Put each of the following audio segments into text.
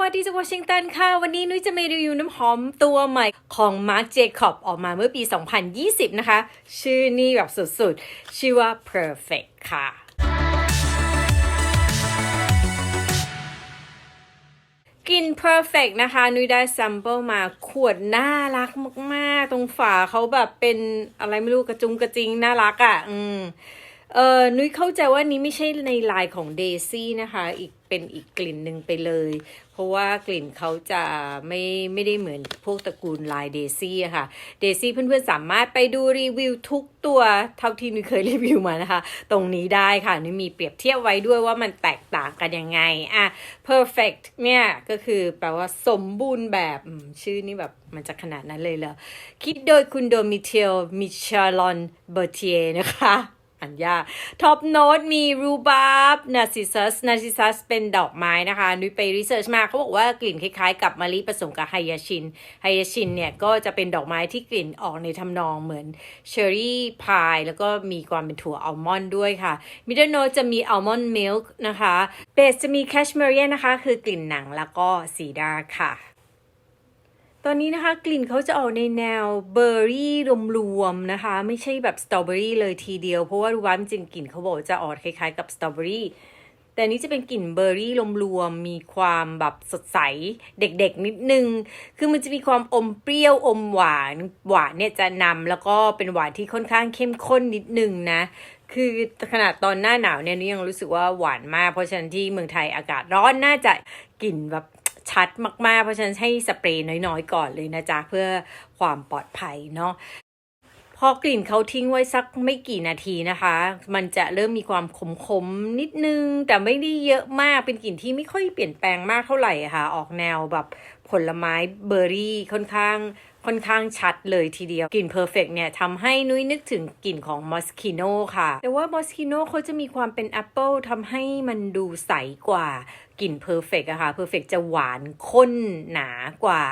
วัสดีจากวอชิงตันค่ะ วันนี้นุ้ยจะมารีวิวน้ำหอมตัวใหม่ของ Marc Jacob ออกมาเมื่อปี 2020 นะคะ ชื่อนี่แบบสุดๆ ชื่อว่า Perfect ค่ะกลิ่น perfect นะคะ นุ้ยได้ sample มาขวดน่ารักมาก ๆ ตรงฝาเขาแบบเป็นอะไรไม่รู้กระจุงกระจิงน่ารักอะ่ะ อืม เออนุ้ยเข้าใจว่านี้ไม่ใช่ในลายของเดซี่นะคะ อีกเป็นอีกกลิ่นหนึ่งไปเลย เพราะว่ากลิ่นเขาจะไม่ไม่ได้เหมือนพวกตระกูลลายเดซี่อะค่ะเดซี่เพื่อนๆสามารถไปดูรีวิวทุกตัวเท่าที่นุ้ยเคยรีวิวมานะคะ ตรงนี้ได้ค่ะนุ้ยมีเปรียบเทียบไว้ด้วยว่ามันแตกต่างกันยังไงอะ perfect เนี่ย ก็คือแปลว่าสมบูรณ์แบบชื่อนี่แบบมันจะขนาดนั้นเลยเหรอคิดโดยคุณโดมิเทลมิชลอนเบอร์เทียนะคะ อันยากท็อปโน้ตมีรูบาร์บนาซิซัสนาซิซัสเป็นดอกไม้นะคะ นุ้ยไปรีเสิร์ชมาเขาบอกว่ากลิ่นคล้ายๆ กับมะลิผสมกับไฮยาชินไฮยาชินเนี่ย ก็จะเป็นดอกไม้ที่กลิ่นออกในทำนองเหมือนเชอร์รี่พายแล้วก็มีความเป็นถั่วอัลมอนด์ด้วยค่ะมิดเดิลโนจะมีอัลมอนด์มิลค์นะคะเบสจะมีแคชเมเรียนะคะ คือกลิ่นหนังแล้วก็ซีดาร์ค่ะ ตอนนี้นะคะกลิ่นเขาจะออกในแนวเบอร์รี่รวมๆนะคะ ไม่ใช่แบบสตรอเบอรี่เลยทีเดียว เพราะว่ารู้ว่าจริงๆกลิ่นเขาบอกจะออกคล้ายๆกับสตรอเบอรี่แต่นนี้จะเป็นกลิ่นเบอร์รี่รวมๆมีความแบบสดใสเด็กๆนิดนึง คือมันจะมีความอมเปรี้ยวอมหวานหวานเนี่ยจะนำแล้วก็เป็นหวานที่ค่อนข้างเข้มข้นนิดนึงนะ คือขนาดตอนหน้าหนาวเนี่ยนี่ยังรู้สึกว่าหวานมาก เพราะฉะนั้นที่เมืองไทยอากาศร้อนน่าจะกลิ่นแบบ ชัดมากๆ เพราะฉะนั้นให้สเปรย์น้อยๆ ก่อนเลยนะจ๊ะ เพื่อความปลอดภัยเนาะพอกลิ่นเขาทิ้งไว้สักไม่กี่นาทีนะคะ มันจะเริ่มมีความขมๆนิดนึง แต่ไม่ได้เยอะมากเป็นกลิ่นที่ไม่ค่อยเปลี่ยนแปลงมากเท่าไหร่ค่ะ ออกแนวแบบผลไม้เบอร์รี่ค่อนข้างค่อนข้างชัดเลยทีเดียว กลิ่น Perfect เนี่ยทำให้นุ้ยนึกถึงกลิ่นของ Moschino ค่ะ แต่ว่า Moschino เขาจะมีความเป็นแอปเปิลทำให้มันดูใสกว่ากลิ่น Perfect อะค่ะ Perfect จะหวานข้นหนากว่า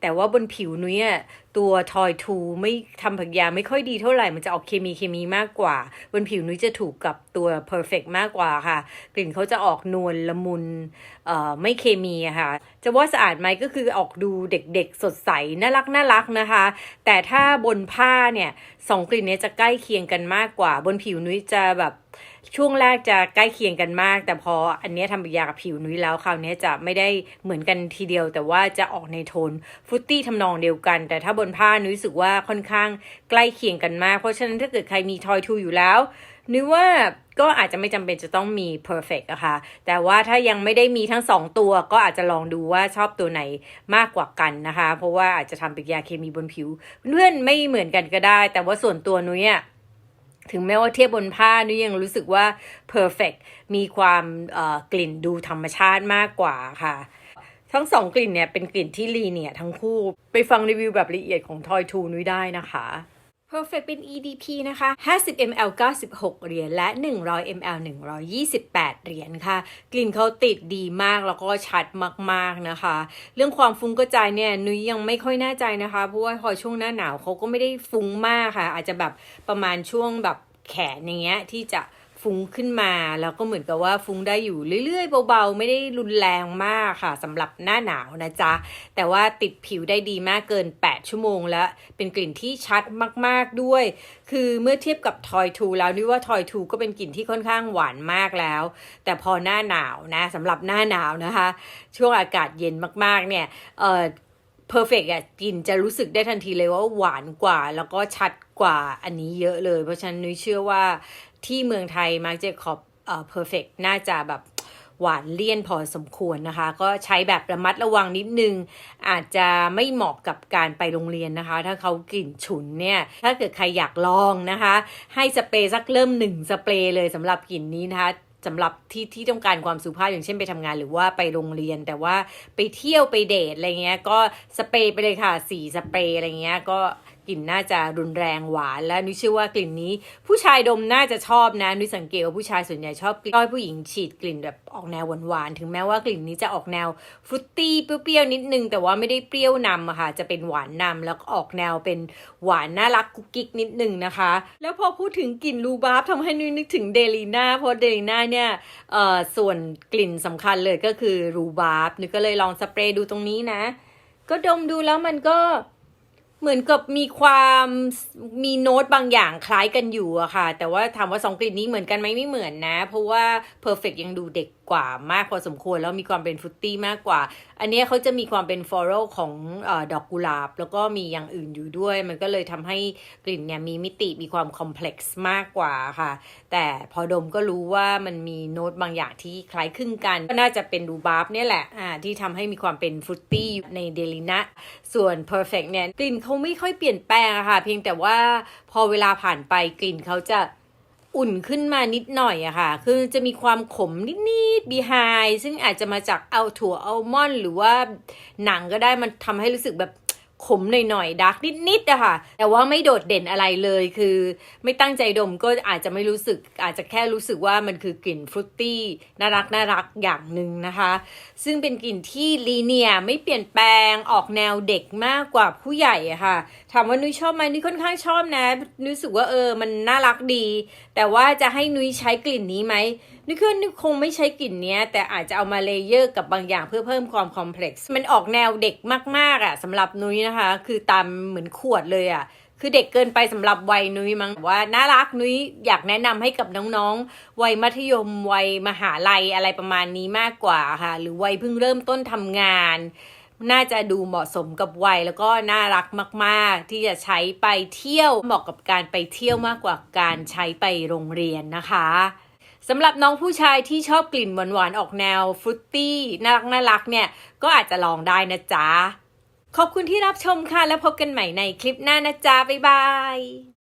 แต่ว่าบนผิวนุ้ยอะตัวทอยทูไม่ทำผักยาไม่ค่อยดีเท่าไหร่ มันจะออกเคมีเคมีมากกว่า บนผิวนุ้ยจะถูกกับตัว Perfect มากกว่าค่ะ กลิ่นเขาจะออกนวลละมุนเอ่อไม่เคมีอะค่ะ จะว่าสะอาดไหมก็คือออกดูเด็กๆ สดใสน่ารักน่ารักนะคะ แต่ถ้าบนผ้าเนี่ยสองกลิ่นนี้จะใกล้เคียงกันมากกว่า บนผิวนุ้ยจะแบบ ช่วงแรกจะใกล้เคียงกันมาก แต่พออันนี้ทำปฏิกิริยากับผิวนุ้ยแล้วคราวนี้จะไม่ได้เหมือนกันทีเดียว แต่ว่าจะออกในโทนฟุตตี้ทำนองเดียวกัน แต่ถ้าบนผ้านุ้ยรู้สึกว่าค่อนข้างใกล้เคียงกันมาก เพราะฉะนั้นถ้าเกิดใครมีทอยทูอยู่แล้วนุ้ยว่าก็อาจจะไม่จำเป็นจะต้องมี perfect อะค่ะ แต่ว่าถ้ายังไม่ได้มีทั้งสองตัวก็อาจจะลองดูว่าชอบตัวไหนมากกว่ากันนะคะ เพราะว่าอาจจะทำปฏิกิริยาเคมีบนผิว เพื่อนไม่เหมือนกันก็ได้ แต่ว่าส่วนตัวนุ้ยอะ ถึงแม้ว่าเทียบบนผ้านุ้ยยังรู้สึกว่า perfect มีความกลิ่นดูธรรมชาติมากกว่าค่ะ ทั้งสองกลิ่นเนี่ยเป็นกลิ่นที่ลีเนี่ยทั้งคู่ ไปฟังรีวิวแบบละเอียดของทอยทูนุ้ยได้นะคะ Perfect เป็น EDP นะคะ 50 ml 96 เหรียญ และ 100 ml 128 เหรียญค่ะ กลิ่นเขาติดดีมาก แล้วก็ชัดมากๆนะคะ เรื่องความฟุ้งกระจายเนี่ยนุ้ยยังไม่ค่อยแน่ใจนะคะ เพราะว่าพอช่วงหน้าหนาวเขาก็ไม่ได้ฟุ้งมากค่ะ อาจจะแบบประมาณช่วงแบบแขนอย่างเงี้ยที่จะ ฟุ้งขึ้นมา แล้วก็เหมือนกับว่าฟุ้งได้อยู่เรื่อยๆ เบาๆ ไม่ได้รุนแรงมากค่ะสำหรับหน้าหนาวนะจ๊ะ แต่ว่าติดผิวได้ดีมากเกิน 8 ชั่วโมงแล้ว เป็นกลิ่นที่ชัดมากๆด้วย คือเมื่อเทียบกับทอยทูแล้วนี่ว่าทอยทูก็เป็นกลิ่นที่ค่อนข้างหวานมากแล้ว แต่พอหน้าหนาวนะสำหรับหน้าหนาวนะคะ ช่วงอากาศเย็นมากๆเนี่ยเอ่อ perfect อะกลิ่นจะรู้สึกได้ทันทีเลยว่าหวานกว่าแล้วก็ชัดกว่าอันนี้เยอะเลย เพราะฉะนั้นนุ้ยเชื่อว่า ที่เมืองไทยมาร์กเจคอบเอ่อ perfect น่าจะแบบหวานเลี่ยนพอสมควรนะคะ ก็ใช้แบบระมัดระวังนิดนึง อาจจะไม่เหมาะกับการไปโรงเรียนนะคะ ถ้าเขากลิ่นฉุนเนี่ย ถ้าเกิดใครอยากลองนะคะ ให้สเปรย์สักเริ่มหนึ่งสเปรย์เลยสำหรับกลิ่นนี้นะคะสำหรับที่ที่ต้องการความสุภาพอย่างเช่นไปทำงานหรือว่าไปโรงเรียน แต่ว่าไปเที่ยวไปเดทอะไรเงี้ยก็สเปรย์ไปเลยค่ะสีสเปรย์อะไรเงี้ยก็ กลิ่นน่าจะรุนแรงหวานและนุ้ยเชื่อว่ากลิ่นนี้ ผู้ชายดมน่าจะชอบนะนุ้ยสังเกตว่าผู้ชายส่วนใหญ่ชอบกลิ่นก็ให้ผู้หญิงฉีดกลิ่นแบบออกแนวหวานๆถึงแม้ว่ากลิ่นนี้จะออกแนวฟรุตตี้เปรี้ยวๆนิดนึง แต่ว่าไม่ได้เปรี้ยวนำอะค่ะจะเป็นหวานนำแล้วก็ออกแนวเป็นหวานน่ารักกุ๊กกิ๊กนิดนึงนะคะ แล้วพอพูดถึงกลิ่นรูบาร์บทำให้นุ้ยนึกถึงเดลีน่าเพราะเดลีน่าเนี่ยเอ่อส่วนกลิ่นสำคัญเลยก็คือรูบาร์บนุ้ยก็เลยลองสเปรย์ดูตรงนี้นะ ก็ดมดูแล้วมันก็ เหมือนกับมีความมีโน้ตบางอย่างคล้ายกันอยู่อะค่ะ แต่ว่าถามว่าสองกลิ่นนี้เหมือนกันไหมไม่เหมือนนะ เพราะว่า Perfect ยังดูเด็ก กว่ามากพอสมควรแล้วมีความเป็นฟุตตี้มากกว่า อันนี้เขาจะมีความเป็นฟลอรัลของอดอกกุหลาบ แล้วก็มีอย่างอื่นอยู่ด้วย มันก็เลยทำให้กลิ่นเนี่ยมีมิติมีความคอมเพล็กซ์มากกว่าค่ะ แต่พอดมก็รู้ว่ามันมีโน้ตบางอย่างที่คล้ายคลึงกัน ก็น่าจะเป็นดูบาร์บเนี่ยแหละอ่าที่ทำให้มีความเป็นฟุตตี้ในเดลินะส่วน perfect เนี่ยกลิ่นเขาไม่ค่อยเปลี่ยนแปลงอะค่ะ เพียงแต่ว่าพอเวลาผ่านไปกลิ่นเขาจะ อุ่นขึ้นมานิดหน่อยอะค่ะ คือจะมีความขมนิดๆ behind ซึ่งอาจจะมาจากเอาถั่วอัลมอนด์หรือว่าหนังก็ได้มันทำให้รู้สึกแบบ ขมหน่อยๆดักนิดๆอะค่ะ แต่ว่าไม่โดดเด่นอะไรเลยคือ ไม่ตั้งใจดมก็อาจจะไม่รู้สึก อาจจะแค่รู้สึกว่ามันคือกลิ่นฟรุตตี้น่ารักน่ารักอย่างหนึ่งนะคะ ซึ่งเป็นกลิ่นที่ลีเนียไม่เปลี่ยนแปลงออกแนวเด็กมากกว่าผู้ใหญ่อะค่ะ ถามว่านุ้ยชอบไหมนุ้ยค่อนข้างชอบนะนุ้ยรู้สึกว่าเออมันน่ารักดี แต่ว่าจะให้นุ้ยใช้กลิ่นนี้ไหม นึกว่านึกคงไม่ใช้กลิ่นเนี้ย แต่อาจจะเอามาเลเยอร์กับบางอย่างเพื่อเพิ่มความคอมเพล็กซ์มันออกแนวเด็กมากๆอะ่ะสำหรับนุ้ยนะคะ คือตามเหมือนขวดเลยอะ่ะคือเด็กเกินไปสำหรับวัยนุ้ยมั้งว่าน่ารักนุ้ยอยากแนะนำให้กับน้องๆ วัยมัธยมวัยมหาลัยอะไรประมาณนี้มากกว่าค่ะ หรือวัยเพิ่งเริ่มต้นทำงาน น่าจะดูเหมาะสมกับวัยแล้วก็น่ารักมากๆ ที่จะใช้ไปเที่ยวเหมาะกับการไปเที่ยวมากกว่าการใช้ไปโรงเรียนนะคะ สำหรับน้องผู้ชายที่ชอบกลิ่นหวานๆออกแนวฟรุตตี้น่ารักน่ารักเนี่ย ก็อาจจะลองได้นะจ๊ะ ขอบคุณที่รับชมค่ะ แล้วพบกันใหม่ในคลิปหน้านะจ๊ะ บ๊ายบาย